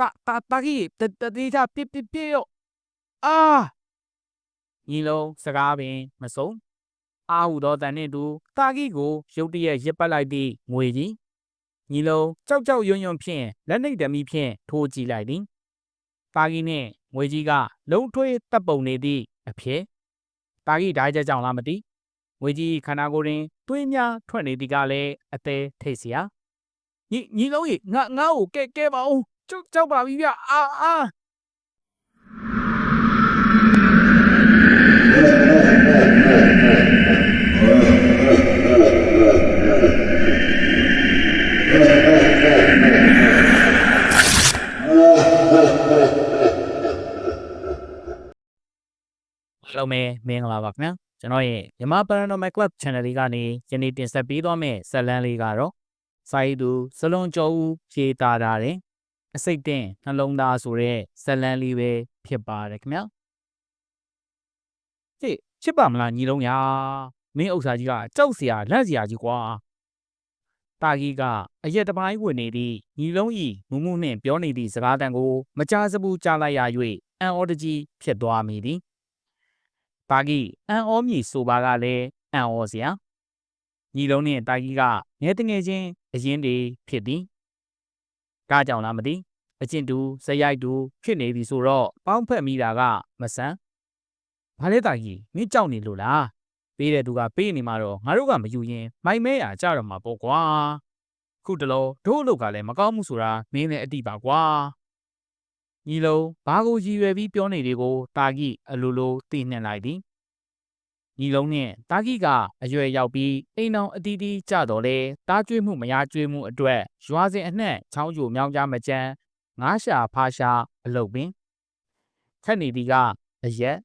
打打打起，等等一下，别别别哟！啊！ညီလုံးစကားပင်မဆုံးအာဟုသောတန်နှင့်တူတာကီကိုရုတ်တရက်ရစ်ပတ်လိုက်သည့်ငွေကြီးညီလုံးကြောက်ကြောက်ရွံ့ရွံ့ဖြင့်လက်နှိပ်တမီဖြင့်ထိုးကြည့်လိုက်သည်တာကီနှင့်ငွေကြီးကလုံထွေးတပ်ပုံနေသည့်အဖြစ်တာကီဓာတ်ကြကြောင်လားမသိငွေကြီးခန္ဓာကိုယ်တွင်သွေးများထွက်နေသည်ကလည်းအသေးထိတ်စရာညီညီလုံးကြီးငါငါ့ကိုကဲကဲပါဦး ကြောက်ကြောက်ပါပြီဗျအာအာအားလုံးပဲမင်္ဂလာပါခင်ဗျာကျွန်တော်ရဲ့မြန်မာ Paranormal Club Channel လေးကနေယနေ့တင်ဆက်ပေးသွားမယ့်ဇာတ်လမ်းလေးကတော့စာရေးသူစလွန်ကျော်ဦးရေးသားထားတဲ့ အစိတ်တင်နှလုံးသားဆိုတဲ့ဇာတ်လမ်းလေးပဲဖြစ်ပါတယ်ခင်ဗျာဟေ့ချစ်ပါမလားညီလုံးညာမင်းဥစ္စာကြီးကကြောက်စရာလက်စရာကြီးကွာတာကြီးကအရက်တစ်ပိုင်းဝင်နေသည့်ညီလုံးဤမူမှုနှင့်ပြောနေသည့်စကားတန်ကို မကြားစဘူးကြားလိုက်ရ၍အံ့ဩတကြီးဖြစ်သွားမိသည်တာကြီးအန်ဩမြည်ဆိုပါကလည်းအန်ဩစရာညီလုံးနဲ့တာကြီးကငဲတငယ်ချင်းအရင်တွေဖြစ်သည် ကားကြောင့်လားမသိအကျင့်တူဇက်ရိုက်တူဖြစ်နေပြီဆိုတော့ပေါင်းဖက်မိတာကမဆန်းဘာလဲတာကြီးမင်းကြောက်နေလို့လားပေးတဲ့သူကပေးနေမှာတော့ငါတို့ကမယူရင်မိုင်မဲရကြတော့မှာပေါ့ကွာခုတလောတို့အလုပ်ကလည်းမကောင်းမှုဆိုတာမင်းလည်းအတိပါကွာညီလုံးဘာကိုရည်ရွယ်ပြီးပြောနေလေးကိုတာကြီးအလိုလိုသိနှင်လိုက်သည် ညီလုံးနှင့်တာကြီးကအရွယ်ရောက်ပြီးအိမ်အောင်အတီးတီးကြတော့လေတားကျွေးမှုမရကျွေးမှုအတွက်ရွာစဉ်အနှံ့ချောင်းကျိုမြောင်းကြားမကြမ်းငားရှာဖားရှာအလုတ်ပင်ခက်နေသည်ကအရက်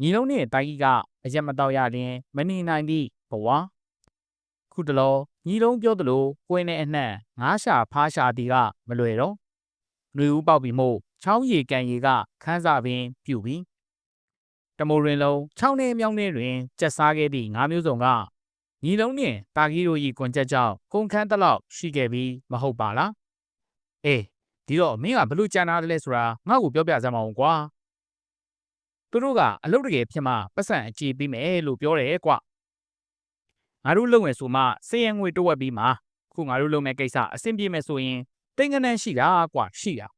ညီလုံးနှင့်တာကြီးကအရက်မတော့ရရင်မနေနိုင်သည့်ဘဝခုတလောညီလုံးပြောသလိုကွင်းနဲ့အနှံ့ငားရှာဖားရှာသည်ကမလွယ်တော့နှွေဦးပေါက်ပြီးမို့ချောင်းရီကန်ရီကခန်းစာပင်ပြုပြီး တမိုရင်လုံးချောင်းထဲမြောင်းထဲတွင်ကျက်စားခဲ့သည့်ငါးမျိုးစုံကညီလုံးနှင့်တာကြီးတို့၏ကွန်ချက်ကြောင့်ကုန်ခန်းတစ်လောက်ရှိခဲ့ပြီးမဟုတ်ပါလားအေးဒီတော့မင်းကဘလို့ကြံနာတယ်လဲဆိုတာငါ့ကိုပြောပြစမ်းမအောင်ကွာသူတို့ကအလုပ်တကယ်ဖြစ်မှပတ်စံအကြည့်ပေးမယ်လို့ပြောတယ်ကွာငါတို့လုပ်မယ်ဆိုမှစေရန်ငွေတော့ဝက်ပြီးမှခုငါတို့လုပ်မယ်ကိစ္စအဆင်ပြေမယ်ဆိုရင်တိန်ကနန်းရှိတာကွာရှိတာ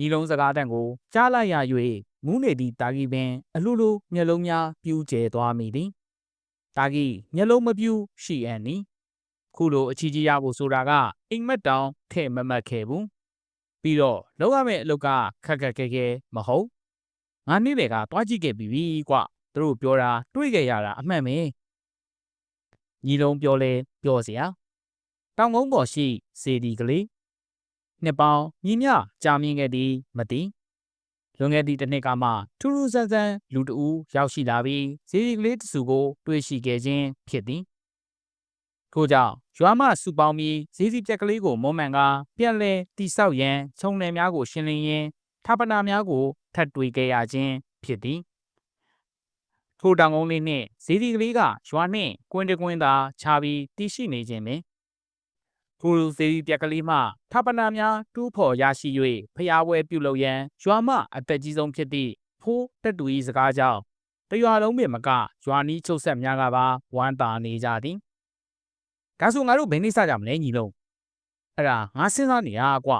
ညီလုံးစကားတန်ကိုကြားလိုက်ရ၍ငူးနေသည့်တာဂီပင်အလိုလိုမျက်လုံးများပြူးကျဲသွားမိသည်တာဂီမျက်လုံးမပြူးရှိအန်နီခုလိုအချီကြီးရဖို့ဆိုတာကအိမ်မက်တောင်ထဲ့မမတ်ခဲ့ဘူးပြီးတော့လောက်ရမယ့်အလုပ်ကခက်ခက်ခဲခဲမဟုတ်ငါနေ့တွေကတွားကြည့်ခဲ့ပြီကွသူတို့ပြောတာတွေ့ခဲ့ရတာအမှန်ပဲညီလုံးပြောလဲပြောစရာတောင်ကုန်းပေါ်ရှိစေဒီကလေး နှစ်ပေါင်းညီမျှကြာမြင့်ခဲ့သည်မသိလွန်ခဲ့သည့်တစ်နှစ်ကမှထူးထူးဆန်းဆန်းလူတဦးရောက်ရှိလာပြီးဇီဒီကလေးတစုကို တွေ့ရှိခဲ့ခြင်းဖြစ်သည်ထို့ကြောင့်ရွာမစုပေါင်းပြီးဇီဒီပြက်ကလေးကိုမွန်မှန်ကပြန်လဲတိဆောက်ရန်ခြုံလယ်များကိုရှင်းလင်းရင်းဌာပနာများကိုထပ်တွေ့ခဲ့ရခြင်းဖြစ်သည်ထိုတောင်ကုန်းလေးနှင့်ဇီဒီကလေးကရွာနှင့်ကွင်းတကွင်းသာခြားပြီးတည်ရှိနေခြင်းပင် ထိုဇီဒီပြက်ကလေးမှဌာပနာများတူးဖော်ရရှိ၍ဖျားပွဲပြုလုပ်ရန်ရွာမအသက်ကြီးဆုံးဖြစ်သည့်ဖိုးတက်တူ၏စကားကြောင့်တရွာလုံးပင်မကရွာနီးချုပ်ဆက်များကပါဝမ်းသာနေကြသည်ဒါဆိုငါတို့ဘယ်နေ့စကြမလဲညီလုံးအဲ့ဒါငါစဉ်းစားနေရကွာ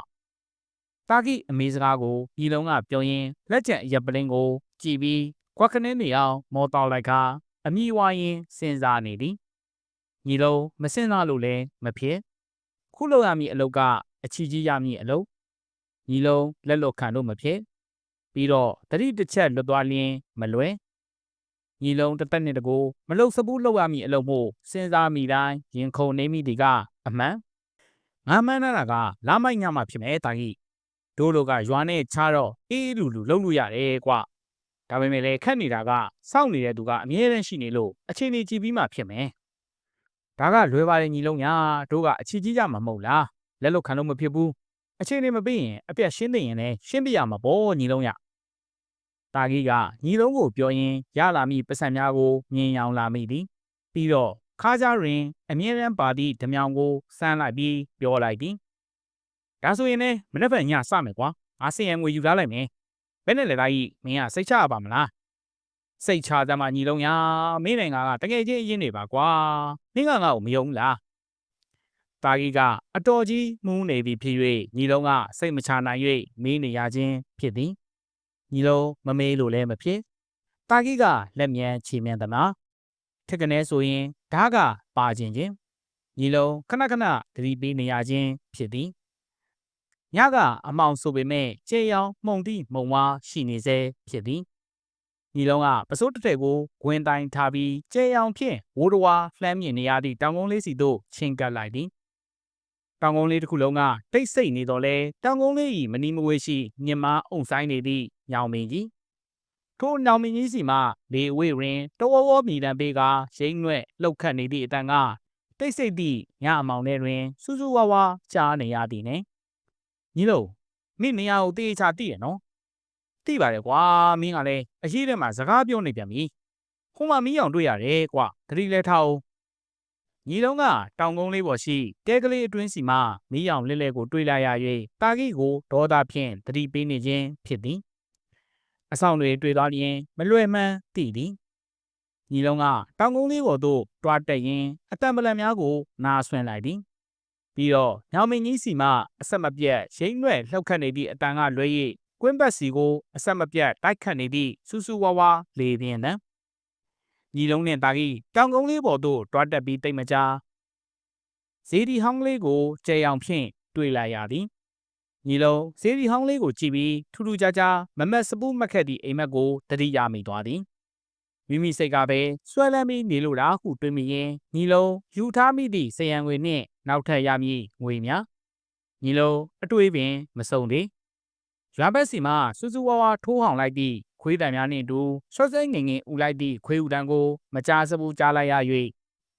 တာဂိအမေစကားကိုညီလုံးကပြောရင်းလက်ကျန်အရက်ပလင်းကိုကြည်ပြီးကွက်ခနဲနေအောင်မော်တော်လိုက်ခါအမိဝိုင်းရင်စဉ်းစားနေသည်ညီလုံးမစဉ်းစားလို့လည်းမဖြစ် ခုလောက်ရမည့်အလုပ်ကအချီကြီးရမည့်အလုပ်ညီလုံးလက်လွတ်ခံလို့မဖြစ်ပြီးတော့တတိတစ်ချက်လွတ်သွားလျင်းမလွယ်ညီလုံးတစ်သက်နှစ်တကူမလုံစဘူးလောက်ရမည့်အလုပ်မို့စဉ်းစားမိတိုင်းရင်ခုန်နေမိဒီကအမှန်ငါမှန်းတာကလာမိုက်ညမှာဖြစ်မယ်တာကြီးတို့လိုကရွာနဲ့ချားတော့အေးလူလူလုံးလို့ရတယ်ကွာဒါပေမဲ့လည်းခက်နေတာကစောင့်နေတဲ့သူကအမြဲတမ်းရှိနေလို့အချိန်ကြီးကြည့်ပြီးမှဖြစ်မယ် ဒါကလွယ်ပါတယ်ညီလုံးညာတို့ကအချီကြီးကြမှာမဟုတ်လားလက်လွတ်ခံလို့မဖြစ်ဘူးအချိန်နေမပြီးရင်အပြက်ရှင်းသိရင်လည်းရှင်းပြရမှာပေါ့ညီလုံးရတာကြီးကညီလုံးကိုပြောရင်းရလာမိပတ်စံများကိုမြင်ရောင်လာမိသည်ပြီးတော့ခါးကြားတွင်အမြဲတမ်းပါသည့်ဓမြောင်ကိုစမ်းလိုက်ပြီးပြောလိုက်သည်ဒါဆိုရင်လည်းမနေ့ကညစမယ်ကွာငါစင်ရငွေယူထားလိုက်မယ်ဘယ်နဲ့လဲသားကြီးမင်းကစိတ်ချရပါမလား စိတ်ချသမားညီလုံးညာမင်းနိုင်ငံကတကယ်ချင်းအရင်နေပါကွာမင်းကငါ့ကိုမယုံဘူးလားတာကြီးကအတော်ကြီးမူးနေပြီဖြစ်၍ညီလုံးကစိတ်မချနိုင်၍မေးနေရခြင်းဖြစ်သည်ညီလုံးမမေးလို့လည်းမဖြစ်တာကြီးကလက်မြန်ချီမြန်သနာထက်ကနေဆိုရင်ဓားကပါခြင်းချင်းညီလုံးခဏခဏသတိပေးနေရခြင်းဖြစ်သည်ညကအမောင်ဆိုပေမဲ့ကျေရောင်မှုန်တိမှုံဝါရှိနေစေဖြစ်သည် ညီလုံးကပစိုးတစ်ထည်ကိုဂွင်တိုင်ထားပြီးကျေရောင်ဖြင့်ဝိုးတော်ဝါလှမ်းမြင်နေရသည့်တောင်ကုန်းလေးစီသို့ချင်းကပ်လိုက်သည်တောင်ကုန်းလေးတစ်ခုလုံးကတိတ်ဆိတ်နေတော့လဲတောင်ကုန်းလေး၏မနီမဝေးရှိမြင်မအုံဆိုင်နေသည့်ညောင်မင်းကြီးထိုညောင်မင်းကြီးစီမှလေအဝေးတွင်တဝဝမြည်တံပေးကရိမ့်ွဲ့လှုပ်ခတ်နေသည့်အတန်ကတိတ်ဆိတ်သည့်ညအမောင်ထဲတွင်စူးစူးဝါးဝါကြားနေရသည်နှင့်ညီလုံးမင်းနေရာကိုတေးချတိရနော် တိပါတယ်ကွာမင်းကလည်းအရေးထဲမှာစကားပြောနေပြန်ပြီဟိုမှာမီးအောင်တွေ့ရတယ်ကွာသတိလဲထားအောင်ညီလုံးကတောင်ကုန်းလေးပေါ်ရှိတဲကလေးအတွင်းစီမှမီးအောင်လဲလဲကိုတွေးလိုက်ရ၍တာကြီးကိုဒေါသဖြင့်သတိပေးနေခြင်းဖြစ်သည်အဆောင်တွေတွေ့သွားရင်မလွယ်မှန်းသိသည်ညီလုံးကတောင်ကုန်းလေးပေါ်သို့တွားတက်ရင်အတံပလံများကိုနားဆွင့်လိုက်သည်ပြီးတော့ညောင်မင်းကြီးစီမှအဆက်မပြတ်ရိမ့်ရွက်လှုပ်ခတ်နေသည့်အတန်ကလွဲ၍ ကွင်းဘက်စီကိုအဆက်မပြတ်တိုက်ခတ်နေသည့်စူးစူးဝါးဝါလေပြင်းတံညီလုံးနှင့်တာကြီးတောင်ကုန်းလေးပေါ်သို့တွားတက်ပြီးတိတ်မကြာဇေဒီဟောင်းလေးကိုကြဲအောင်ဖြင့်တွေ့လိုက်ရသည်ညီလုံးဇေဒီဟောင်းလေးကိုကြည့်ပြီးထူးထူးခြားခြားမမတ်စပူးမက်ခက်သည့်အိမ်မက်ကိုတတိယမိသွားသည်မိမိစိတ်ကပဲဆွဲလန်းပြီးနေလို့လားဟုတွေးမိရင်ညီလုံးယူထားမိသည့်စရံငွေနှင့်နောက်ထပ်ရမည်ငွေများညီလုံးအတွေ့ပင်မစုံသေး ရွာဘက်စီမှစူးစူးဝါးဝါထိုးဟောင်လိုက်သည့်ခွေးတံများနှင့်တူဆွတ်စိမ့်ငင်ငင်ဥလိုက်သည့်ခွေးဥတံကို မကြားစဘူးကြားလိုက်ရ၍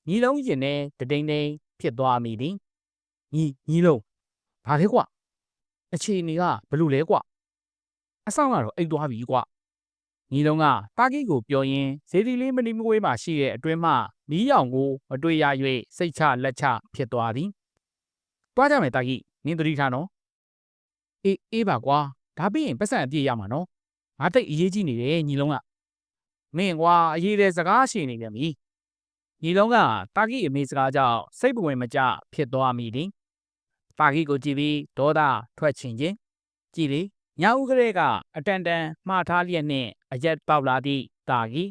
ညီလုံးရင်နဲ့တတိန်တိန်ဖြစ်သွားမိသည်ညီညီလုံးဘာလဲကွာအခြေအနေကဘလို့လဲကွာအဆောင်ကတော့အိတ်သွားပြီကွာညီလုံးကတာကီကိုပြောရင်းဇေဒီလေးမနီမွေးမှရှိတဲ့အတွင်းမှမီးရောင်ကိုမတွေ့ရ၍စိတ်ချလက်ချဖြစ်သွားသည်။တွားကြမယ်တာကီနင်းသတိထားနော်။အေးအေးပါကွာ ဒါပြီးရင်ပတ်စံအပြည့်ရမှာနော်။ငါတိတ်အရေးကြီးနေတယ်ညီလုံးက။မင်းကွာအရေးတဲ့စကားရှိနေတယ်မီ။ညီလုံးကတာကီအမေစကားကြောင့်စိတ်ပဝင်မကျဖြစ်သွားမိသည်။တာကီကိုကြည့်ပြီးဒေါသထွက်ချင်ခြင်းကြည်လေညဦးကလေးကအတန်တန်မှားထားလျက်နှင့်အရက်ပေါက်လာသည့်တာကြီး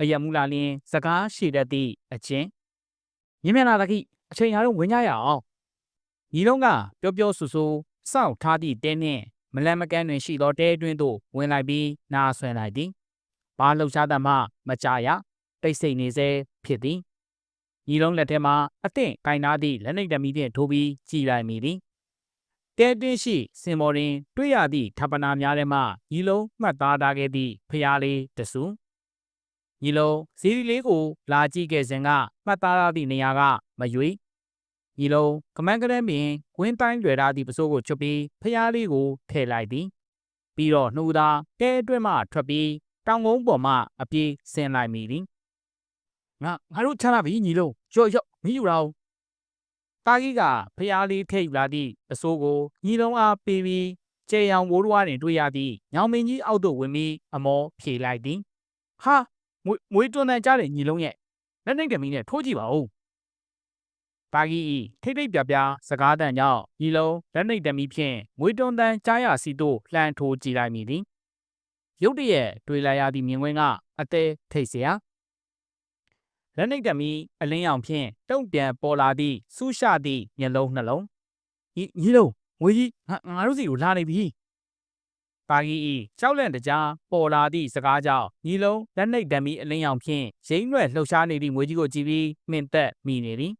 အရက်မူလာလင်းစကားရှိတတ်သည့်အချင်းမြင်မြလာတကိအချိန်အားလုံးဝင်ကြရအောင်ညီလုံးကပျော်ပျော်ဆူဆူစောင့်ထားသည့်တဲနှင့် မလန်မကန်းတွင်ရှိသောတဲအတွင်းသို့ဝင်လိုက်ပြီးနားဆွဲလိုက်သည်ဘာလှုပ်ရှားသမှမကြရတိတ်ဆိတ်နေစေဖြစ်သည်ညီလုံးလက်ထဲမှာအသင့်ကင်နာသည့်လက်နှိပ်တမီဖြင့်ထိုးပြီးကြည်လိုက်မိသည်တဲတွင်းရှိစင်မော်တွင် တွေ့ရသည့်ထပ်ပနာများထဲမှညီလုံးမှတ်သားထားခဲ့သည့်ဖျားလေးတဆူညီလုံးဇီရီလေးကိုလာကြည့်ခဲ့စဉ်ကမှတ်သားထားသည့်နေရာကမရွေ ညီလုံးကမန်းကလေးပင်ဝင်းတိုင်းလွယ်ထားသည့်ပစိုးကိုချွတ်ပြီးဖျားလေးကိုထည့်လိုက်သည်ပြီးတော့နှူသာတဲအတွင်းမှထွက်ပြီးတောင်ကုန်းပေါ်မှအပြေးဆင်းလိုက်မိသည်ငါငါတို့ချမ်းသာပြီညီလုံးကြော့ကြော့မီးယူတာအောင်တာကြီးကဖျားလေးထိတ်လာသည့်အစိုးကိုညီလုံးအားပေးပြီးကျေရောင်ဘိုးတော်တွင်တွေ့ရသည့်ညောင်မင်းကြီးအောက်သို့ဝင်ပြီးအမောဖြေလိုက်သည်ဟာမွေမွေးတွန်းတန်ကြားတဲ့ညီလုံးရဲ့လက်နှိပ်ကမီနဲ့ထိုးကြည့်ပါဦး ပါကြီးဤထိတ်ထိတ်ပြပြစကားတန်ကြောင့်ညီလုံးလက်နှိပ်တမီဖြင့်မွေးတွန်းတန်ကြားရစီသို့လှမ်းထိုးကြည့်လိုက်မိသည်ရုတ်တရက်တွေ့လာရသည့်မြင်ကွင်းကအသေးထိတ်เสียလက်နှိပ်တမီအလင်းရောင်ဖြင့်တုံ့ပြန်ပေါ်လာသည့်စူးရှသည့်မျက်လုံးနှလုံးညီညီလုံးငွေကြီးငါငါတို့စီကိုလာနေပြီပါကြီးဤကြောက်လန့်တကြားပေါ်လာသည့်စကားကြောင့်ညီလုံးလက်နှိပ်တမီအလင်းရောင်ဖြင့်ရိမ့်ရွက်လှုပ်ရှားနေသည့်ငွေကြီးကိုကြည့်ပြီးမှင်သက်မိနေသည်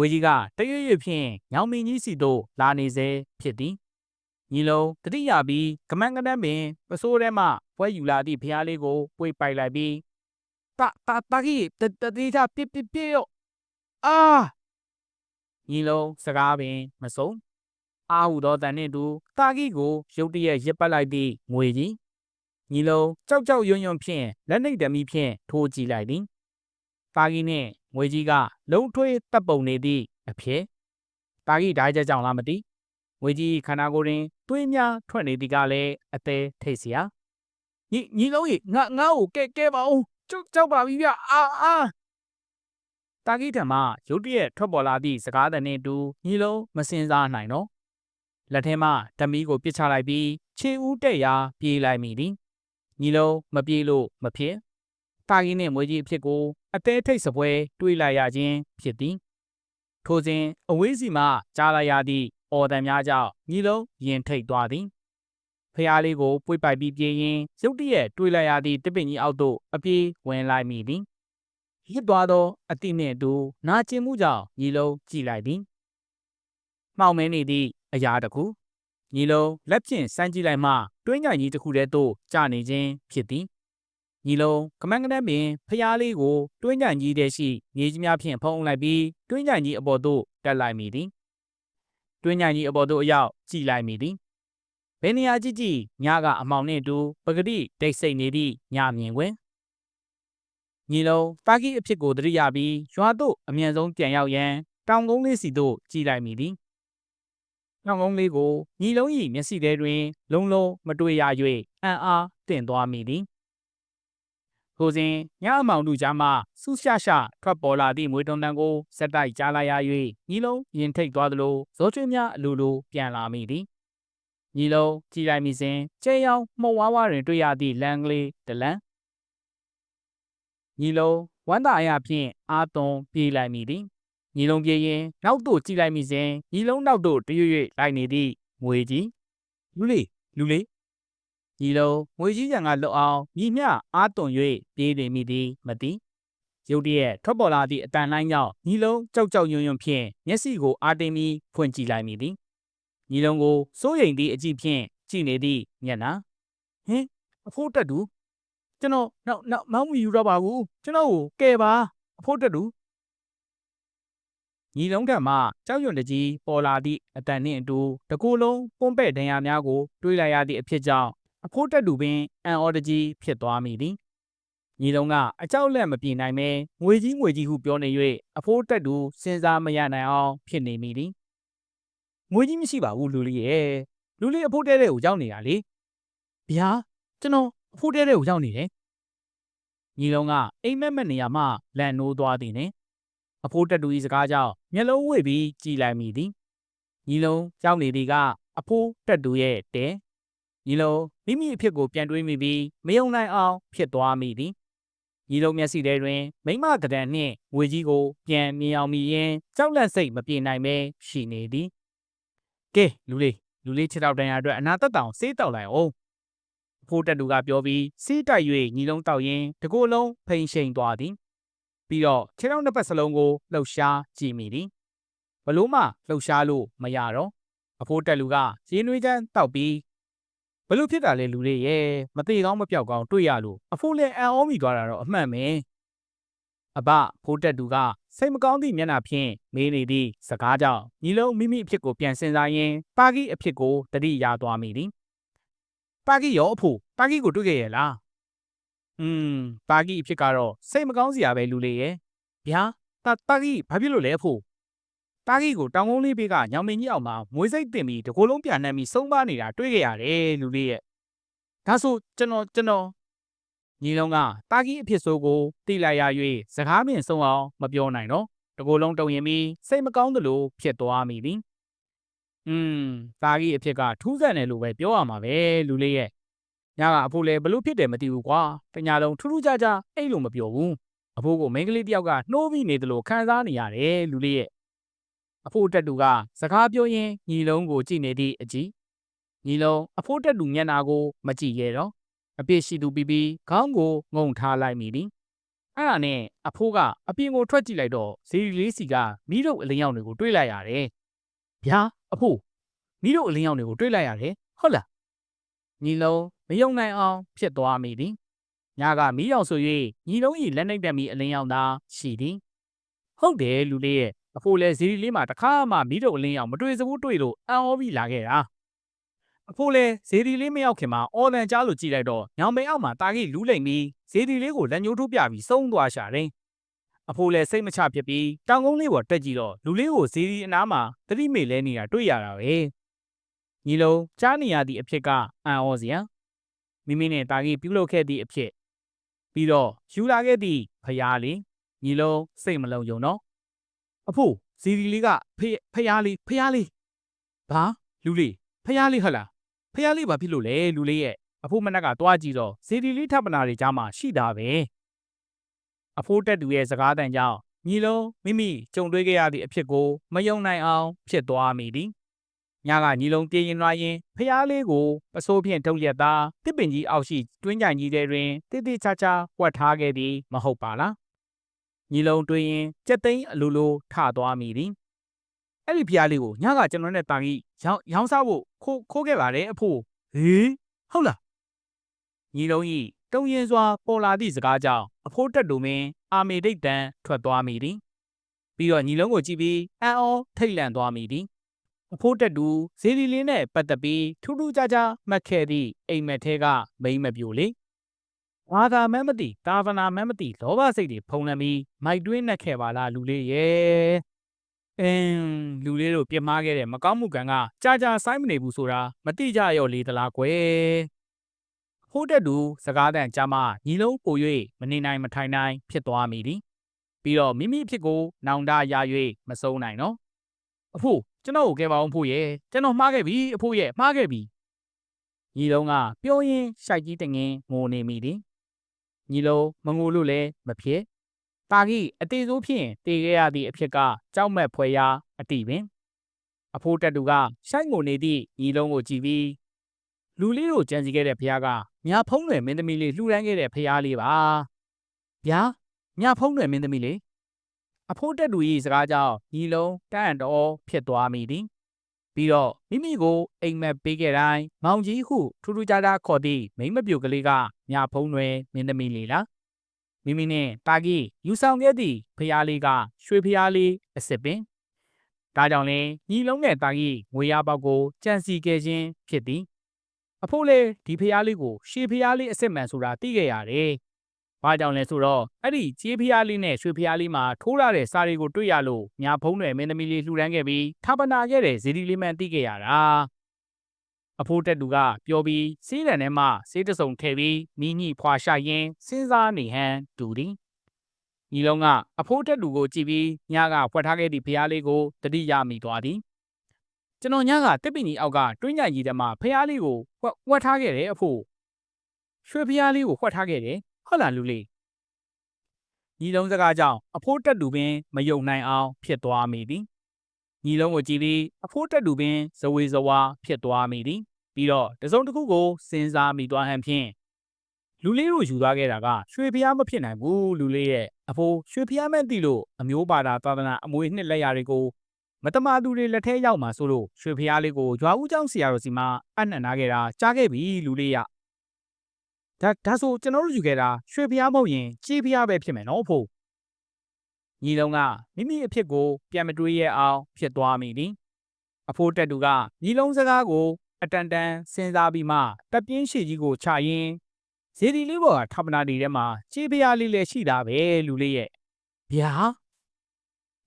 ငွေကြီးကတရွရွဖြင့်ညောင်မင်းကြီးစီသို့လာနေစေဖြစ်သည်ညီလုံးတတိယပြီးကမန်းကနန်းပင်ပစိုးထဲမှပွဲယူလာသည့်ဖျားလေးကိုပွေပိုက်လိုက်ပြီးတာတာတာကြီးတတတိချပြပြပြရောအာညီလုံးစကားပင်မစုံအာဟုသောတန်နှင့်တူတာကြီးကိုရုတ်တရက်ရစ်ပတ်လိုက်သည့်ငွေကြီးညီလုံးကြောက်ကြောက်ရွံ့ရွံ့ဖြင့်လက်နှိပ်တမီဖြင့်ထိုးကြည့်လိုက်သည်တာကြီးနှင့် ငွေကြီးကလုံထွေးတပ်ပုံနေသည့်အဖြစ်တာဂိဓာကြကြောင့်လားမသိငွေကြီးခန္ဓာကိုယ်တွင်သွေးများထွက်နေသည်ကလည်းအသေးထိတ်စရာညီညီလုံးကြီးငါငါ့ကိုကဲကဲပါဦးကြောက်ကြောက်ပါပြီဗျအာအာတာဂိထံမှရုတ်တရက်ထွက်ပေါ်လာသည့်စကားသံနှင့်တူညီလုံးမစင်စားနိုင်တော့လက်ထဲမှဓမီကိုပစ်ချလိုက်ပြီးခြေဦးတက်ရာပြေးလိုက်မိသည်ညီလုံးမပြေးလို့မဖြစ် တာဂီနှင့်မွေကြီးအဖြစ်ကိုအသေးထိတ်စပွဲတွေးလိုက်ရခြင်းဖြစ်သည်ထိုစဉ်အဝေးစီမှကြားလိုက်ရသည့်အော်တန်များကြောင့်ညီလုံးရင်ထိတ်သွားသည်ဖျားလေးကိုပွေ့ပိုက်ပြီးပြေးရင်းရုတ်တရက်တွေးလိုက်ရသည့်တပင်ကြီးအောက်သို့အပြေးဝင်လိုက်မိသည်ရစ်သွားသောအတိနှင့်အတူနာကျင်မှုကြောင့်ညီလုံးကြည်လိုက်သည်မှောင်မဲနေသည့်အရာတစ်ခုညီလုံးလက်ဖြင့်စမ်းကြည့်လိုက်မှတွင်းကြိုင်ကြီးတစ်ခုတည်းသို့ကျနေခြင်းဖြစ်သည် ညီလုံးကမန်းကနက်ပင်ဖျားလေးကိုတွင်းကြိုင်ကြီးထဲရှိမြေကြီးများဖြင့်ဖုံးလိုက်ပြီးတွင်းကြိုင်ကြီးအပေါ်သို့တက်လိုက်မိသည်တွင်းကြိုင်ကြီးအပေါ်သို့အရောက်ကြည့်လိုက်မိသည်ဘယ်နေရာကြည့်ကြည့်ညကအမောင်နှင့်အတူပဂတိဒိတ်ဆိတ်နေသည့်ညမြင်ကွယ်ညီလုံးတာကီအဖြစ်ကိုတရိယာပြီးရွာသို့အမြန်ဆုံးပြန်ရောက်ရန်တောင်ကုန်းလေးစီသို့ကြည့်လိုက်မိသည်တောင်ကုန်းလေးကိုညီလုံး၏မျက်စိထဲတွင် လုံးလုံးမတွေ့ရ၍အံ့အားတင့်သွားမိသည် ထိုစဉ်ညအမောင်တို့ကြားမှစူးရှာရှာထွက်ပေါ်လာသည့်မွေတုံတန်ကိုစက်တိုက်ကြားလိုက်ရ၍ညီလုံးရင်ထိတ်သွားသလိုဇောချွေးများအလိုလိုပြန်လာမိသည်ညီလုံးကြည်လိုက်မိစဉ်ကျဲရောင်မှုံဝါးဝါတွင်တွေ့ရသည့်လမ်းကလေးတလန်းညီလုံးဝမ်းသာအရာဖြင့်အာသွန်ပြေးလိုက်မိသည်ညီလုံးပြေးရင်နောက်သို့ကြည့်လိုက်မိစဉ်ညီလုံးနောက်သို့တရွရွလိုက်နေသည့်ငွေကြီးလူလေးလူလေး ညီလုံးငွေကြီးရံကလွတ်အောင်ညီမျှအာသွန်၍ပြေးနေမိသည်မသိရုတ်တရက်ထွက်ပေါ်လာသည့်အတန်လိုင်းကြောင့်ညီလုံးကြောက်ကြောက်ရွံ့ရွံ့ဖြင့်မျက်စိကိုအာတင်ပြီးဖွင့်ကြည့်လိုက်မိသည်ညီလုံးကိုစိုးရိမ်သည့်အကြည့်ဖြင့်ကြည့်နေသည့်မျက်နှာဟင်အဖိုးတက်သူကျွန်တော်နောက်နောက်မောင်းမယူတော့ပါဘူးကျွန်တော်ကိုကယ်ပါအဖိုးတက်သူညီလုံးထံမှကြောက်ရွံ့တကြီးပေါ်လာသည့်အတန်နှင့်အတူတကူလုံးပွန်းပဲ့ဒဏ်ရာများကိုတွေးလိုက်ရသည့်အဖြစ်ကြောင့် အဖိုးတက်သူပင်အံ့ဩတကြီးဖြစ်သွားမိသည်ညီလုံးကအကြောက်လက်မပြေနိုင်ပဲငွေကြီးငွေကြီးဟုပြောနေ၍အဖိုးတက်သူစဉ်းစားမရနိုင်အောင်ဖြစ်နေမိသည်ငွေကြီးမရှိပါဘူးလူလေးရဲ့လူလေးအဖိုးတဲတဲ့ကိုရောက်နေတာလေဗျာကျွန်တော်အဖိုးတဲတဲ့ကိုရောက်နေတယ်ညီလုံးကအိမ်မက်မက်နေရမှလန့်နိုးသွားသည်နှင့်အဖိုးတက်သူ၏စကားကြောင့်မျက်လုံးဝှေ့ပြီးကြည်လိုက်မိသည်ညီလုံးကြောက်နေသည်ကအဖိုးတက်သူရဲ့တဲ ညီလုံးမိမိအဖြစ်ကိုပြန်တွေးမိပြီးမယုံနိုင်အောင်ဖြစ်သွားမိသည်ညီလုံးမျက်စိထဲတွင် မိမကဒံနှင့်ငွေကြီးကို ပြန်မြင်အောင်မြင်ရင်းကြောက်လန့်စိတ်မပြေနိုင်ပဲရှိနေသည်ကဲလူလေးလူလေးခြေထောက်တန်ရာအတွက်အနာသက်တောင်စေးတောက်လိုက်အောင်အဖိုးတက်သူကပြောပြီးစေးတိုက်၍ညီလုံးတောက်ရင်းတကိုယ်လုံးဖိန်ရှိန်သွားသည်ပြီးတော့ခြေထောက်နှစ်ဖက်စလုံးကိုလှုပ်ရှားကြည့်မိသည်ဘလို့မှလှုပ်ရှားလို့မရတော့အဖိုးတက်လူကရင်းနှွေးချမ်းတောက်ပြီး ဘလို့ဖြစ်တာလဲလူလေးရဲ့မသေးကောင်းမပြောက်ကောင်းတွေ့ရလို့အဖိုးလည်းအံ့ဩမိသွားတာတော့အမှန်ပဲအဘဖိုးတက်သူကစိတ်မကောင်းသည့်မျက်နှာဖြင့်မေးနေသည့်စကားကြောင့်ညီလုံးမိမိအဖြစ်ကိုပြန်စင်စားရင်းပါကီအဖြစ်ကိုတတိရသွားမိသည်ပါကီရောအဖိုးပါကီကိုတွေ့ခဲ့ရဲ့လားอืมပါကီအဖြစ်ကတော့စိတ်မကောင်းစရာပဲလူလေးရဲ့ဗျာတာတာကီဘာဖြစ်လို့လဲအဖိုး တာကီကိုတောင်ကုန်းလေးဘေးကညောင်မင်းကြီးအောင်မှာမွေးစိတ်တင်ပြီးတကိုယ်လုံးပြန်နှံ့ပြီးစုံပါနေတာတွေ့ခဲ့ရတယ်လူလေးရဲ့ဒါဆိုကျွန်တော်ကျွန်တော်ညီလုံးကတာကီအဖြစ်ဆိုးကိုတိလိုက်ရ၍စကားပင်ဆုံးအောင်မပြောနိုင်တော့တကိုယ်လုံးတုံရင်ပြီးစိတ်မကောင်းသလိုဖြစ်သွားမိသည်อืมတာကီအဖြစ်ကထူးဆန်းတယ်လို့ပဲပြောရမှာပဲလူလေးရဲ့ညကအဖိုးလည်းဘလို့ဖြစ်တယ်မသိဘူးကွာတညာလုံးထူးထူးခြားခြားအဲ့လိုမပြောဘူးအဖိုးကိုမိန်းကလေးတယောက်ကနှိုးပြီးနေတယ်လို့ခံစားနေရတယ်လူလေးရဲ့ အဖိုးတက်သူကစကားပြောရင်းညီလုံးကိုကြည့်နေသည့်အကြည့်ညီလုံးအဖိုးတက်သူမျက်နာကိုမကြည့်ရတော့အပြစ်ရှိသူပြီးပြီးခေါင်းကိုငုံထားလိုက်မိသည်အဲ့ဒါနဲ့အဖိုးကအပြင်ကိုထွက်ကြည့်လိုက်တော့ဇီရီလေးစီကမိတို့အလင်းရောင်တွေကိုတွေးလိုက်ရတယ်ဗျာအဖိုးမိတို့အလင်းရောင်တွေကိုတွေးလိုက်ရတယ်ဟုတ်လားညီလုံးမယုံနိုင်အောင်ဖြစ်သွားမိသည်ညကမီးရောင်ဆို၍ညီလုံး၏လက်နှိပ်တက်မီအလင်းရောင်သာရှိသည်ဟုတ်တယ်လူလေးရဲ့ အဖိုးလည်းဇီရီလေးမှာတခါမှမီးတို့အလင်းရောင်မတွေ့စဘူးတွေ့လို့အံ့ဩပြီးလာခဲ့တာအဖိုးလည်းဇီရီလေးမရောက်ခင်မှာအော်လန်ကြားလို့ကြည့်လိုက်တော့ညောင်ပိန်အောက်မှာတာကြီးလူးလိမ့်ပြီးဇီရီလေးကိုလက်ညှိုးထိုးပြပြီးစုံသွားရှာတယ်အဖိုးလည်းစိတ်မချဖြစ်ပြီးတောင်ကုန်းလေးပေါ်တက်ကြည့်တော့လူလေးကိုဇီရီအနားမှာတတိမေလဲနေတာတွေ့ရတာပဲညီလုံးကြားနေရသည့်အဖြစ်ကအံ့ဩစရာမိမိနဲ့တာကြီးပြုလုပ်ခဲ့သည့်အဖြစ်ပြီးတော့ယူလာခဲ့သည့်ဖျားလေးညီလုံးစိတ်မလုံးယုံတော့ အဖိုးစီဒီလေးကဖျဖျားလေးဖျားလေးဘာလူလေးဖျားလေးဟတ်လားဖျားလေးဘာဖြစ်လို့လဲလူလေးရဲ့အဖိုးမနက်ကတွားကြည့်တော့စီဒီလေးထပ်ပနာတွေကြားမှာရှိတာပဲအဖိုးတက်သူရဲ့စကားတန်ကြောင့်ညီလုံးမိမိကြုံတွေ့ခဲ့ရသည့်အဖြစ်ကိုမယုံနိုင်အောင်ဖြစ်သွားမိသည်ညကညီလုံးပြေးရင်လာရင်ဖျားလေးကိုပစိုးဖြင့်ထုတ်ရက်သားတစ်ပင်ကြီးအောက်ရှိတွင်းကြိုင်ကြီးထဲတွင်တိတိချာချာကွက်ထားခဲ့သည်မဟုတ်ပါလား ညီလုံးတွေ့ရင်ကြက်သိန်းအလိုလိုထသွားမိသည်အဲ့ဒီဖျားလေးကိုညကကျွန်တော်နဲ့တာကြီးရောင်းရောင်းစားဖို့ခိုးခိုးခဲ့ပါတယ်အဖိုးဟေးဟုတ်လားညီလုံးဤတုံရင်စွာပေါ်လာသည့်စကားကြောင့်အဖိုးတက်တူမင်းအာမေဒိတ်တန်ထွက်သွားမိသည်ပြီးတော့ညီလုံးကိုကြည့်ပြီးအံ့ဩထိတ်လန့်သွားမိသည်အဖိုးတက်တူဇေဒီလင်းနဲ့ပတ်သက်ပြီးထူးထူးခြားခြားမှတ်ခဲ့သည့်အိမ်မက်ထဲကမိမ့်မပြိုလေ ဘာသာမမ်းမသိတာဝနာမမ်းမသိလောဘစိတ်တွေဖုံးလန်းပြီးမိုက်တွင်းနှက်ခဲ့ပါလားလူလေးရဲ့အင်းလူလေးတို့ပြစ်မှားခဲ့တဲ့မကောင်းမှုကံကကြာကြာဆိုင်မနေဘူးဆိုတာမတိကြရော့လေသလားကွယ်ဟိုးတက်တူစကားတန်ကြမှာညီလုံးပို၍မနေနိုင်မထိုင်နိုင်ဖြစ်သွားမိသည်ပြီးတော့မိမိအဖြစ်ကိုနောင်တရ၍မဆုံးနိုင်တော့အဖို့ကျွန်တော်ကိုကဲပါအောင်ဖို့ရဲ့ကျွန်တော်မှားခဲ့ပြီအဖို့ရဲ့မှားခဲ့ပြီညီလုံးကပြောရင်းရှိုက်ကြီးတငင်းငိုနေမိသည် ညီလုံးမငိုလို့လည်းမဖြစ်တာကြီးအသေးစိုးဖြင့်တေခဲ့ရသည့်အဖြစ်ကကြောက်မက်ဖွယ်ရာအတိပင်အဖိုးတက်တူကရှိုက်ငိုနေသည့်ညီလုံးကိုကြည့်ပြီးလူလေးတို့ကြံစီခဲ့တဲ့ဖះကမြာဖုံးတယ်မင်းသမီးလေးလှူဒန်းခဲ့တဲ့ဖះလေးပါဗျာမြာဖုံးတယ်မင်းသမီးလေးအဖိုးတက်တူ၏စကားကြောင့်ညီလုံးတန့်တော်ဖြစ်သွားမိသည် ပြီးတော့မိမိကိုအိမ်မက်ပေးခဲ့တိုင်းမောင်ကြီးဟုထူးထူးခြားခြားခေါ်သည့်မိမ့်မပြိုကလေးကမြဖုံးတွင်မင်းသမီးလေးလားမိမိနဲ့တာကြီးယူဆောင်ခဲ့သည့်ဖျားလေးကရွှေဖျားလေးအစ်စ်ပင်ဒါကြောင့်လဲညီလုံးနဲ့တာကြီးငွေရပေါက်ကိုကြံစီခဲ့ခြင်းဖြစ်သည်အဖိုးလေဒီဖျားလေးကိုရှေဖျားလေးအစ်စ်မှန်ဆိုတာသိခဲ့ရတယ်။ ဘာကြောင့်လဲဆိုတော့အဲ့ဒီကြေးဖျားလေးနဲ့ရွှေဖျားလေးမှာထိုးရတဲ့စာတွေကိုတွေ့ရလို့ညာဖုံးတွေမင်းသမီးလေးလှူဒန်းခဲ့ပြီးထပ်ပနာခဲ့တဲ့ဇီဒီလေးမှန်သိခဲ့ရတာ။အဖိုးတက်သူကပြောပြီးစီးရန်ထဲမှာစေးတစုံထည့်ပြီးမိညိဖွာရှာရင်းစဉ်းစားနေဟန်တူသည်။ညီလုံးကအဖိုးတက်သူကိုကြည့်ပြီးညကဖွက်ထားခဲ့သည့်ဖျားလေးကိုတတိယမိသွားသည်။ကျွန်တော်ညကတစ်ပင်ကြီးအောက်ကတွင်းကြိုင်ကြီးထဲမှာဖျားလေးကိုဝက်ဝက်ထားခဲ့တယ်အဖိုးရွှေဖျားလေးကိုဝက်ထားခဲ့တယ် ဟုတ်လားလူလေးညီလုံးစကားကြောင့်အဖိုးတက်သူပင်မယုံနိုင်အောင်ဖြစ်သွားမိသည်ညီလုံးကိုကြည့်ပြီးအဖိုးတက်သူပင်ဇဝေဇဝါဖြစ်သွားမိသည်ပြီးတော့တစုံတစ်ခုကိုစဉ်းစားမိသွားဟန်ဖြင့်လူလေးကိုယူသွားခဲ့တာကရွှေဖျားမဖြစ်နိုင်ဘူးလူလေးရဲ့အဖိုးရွှေဖျားမဲ့တိလို့အမျိုးပါတာသာသနာအမွေနှစ်လက်ရာတွေကိုမတမာသူတွေလက်ထဲရောက်မှဆိုလို့ရွှေဖျားလေးကိုရွာဦးကျောင်းဆရာတော်စီမှာအနှံ့နာခဲ့တာကြားခဲ့ပြီလူလေးရ ဒါဒါဆိုကျွန်တော်တို့ယူခဲ့တာရွှေဖျားမဟုတ်ရင်ကြေးဖျားပဲဖြစ်မယ်နော်ဖို့ညီလုံးကမိမိအဖြစ်ကိုပြန်မတွေးရအောင်ဖြစ်သွားမိသည်အဖိုးတက်သူကညီလုံးစကားကို အတန်တန်စဉ်းစားပြီးမှတပ်ပြင်းရှိကြီးကိုချရင်းဇေဒီလေးဘောကထပ်ပနာတီထဲမှာကြေးဖျားလေးလည်းရှိတာပဲလူလေးရဲ့ဗျာ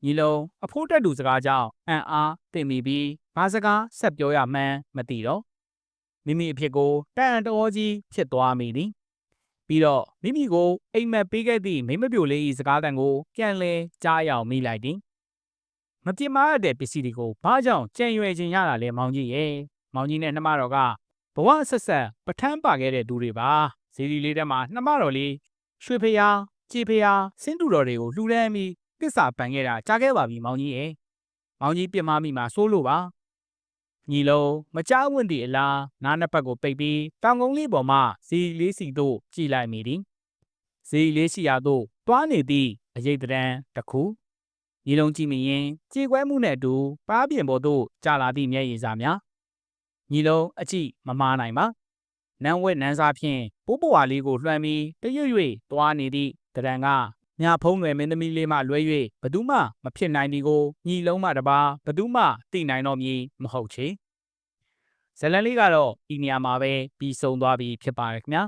ညီလုံးအဖိုးတက်သူစကားကြောင့်အံ့အားသင်မိပြီးဘာစကားဆက်ပြောရမှန်းမသိတော့ မိမိအဖြစ်ကိုတန်တော်ကြီးဖြစ်သွားမိသည်ပြီးတော့မိမိကိုအိမ်မက်ပေးခဲ့သည့်မိမပြိုလေး၏စကားတန်ကိုပြန်လဲကြားရောက်မိလိုက်သည်မပြစ်မှားရတဲ့ပစ္စည်းတွေကိုဘာကြောင့်ကြံရွယ်ခြင်းရတာလဲမောင်ကြီးရဲ့မောင်ကြီးနဲ့နှမတော်ကဘဝဆက်ဆက်ပထမ်းပါခဲ့တဲ့သူတွေပါဇီဒီလေးထဲမှာနှမတော်လေးရွှေဖျားကြည်ဖျားစင်းတူတော်တွေကိုလှူဒန်းပြီးပစ္စာပန်ခဲ့တာကြားခဲ့ပါပြီမောင်ကြီးရဲ့မောင်ကြီးပြစ်မှားမိမှာစိုးလို့ပါ ညီလုံးမကြောက်ဝင့်တီအလားနားနှစ်ပတ်ကိုပိတ်ပြီးတောင်ကုန်းလေးပေါ်မှဇီလေးစီသို့ကြည်လိုက်မိသည်ဇီလေးစီရာသို့တွားနေသည့်အရေးတရန်တစ်ခုညီလုံးကြည့်မိရင်ကြေကွဲမှုနဲ့အတူပါးပြင်ပေါ်သို့ကျလာသည့်မျက်ရည်စာများညီလုံးအကြည့်မမားနိုင်ပါနန်းဝက်နန်းစားဖြင့်ပိုးပွားလေးကိုလွှမ်းပြီးတရွရွတွားနေသည့်တရံက မြဖုံးွယ်မင်းသမီးလေးမှလွဲ၍ဘသူမှမဖြစ်နိုင်ဒီကိုညီလုံးမှတပါဘသူမှသိနိုင်တော့မည်မဟုတ်ချေဇလန်လေးကတော့ဒီနေရာမှာပဲပြီးဆုံးသွားပြီဖြစ်ပါတယ်ခင်ဗျာ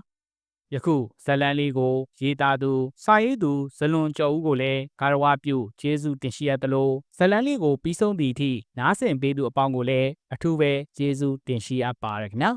ယခုဇတ်လန်းလေးကိုရေးသားသူစာရေးသူဇလွန်ကျော်ဦးကိုလည်းကာရဝပြုကျေးဇူးတင်ရှိရသလိုဇတ်လန်းလေးကိုပြီးဆုံးသည့်အထိနားဆင်ပေးသူအပေါင်းကိုလည်းအထူးပဲကျေးဇူးတင်ရှိအပ်ပါရခင်ဗျာ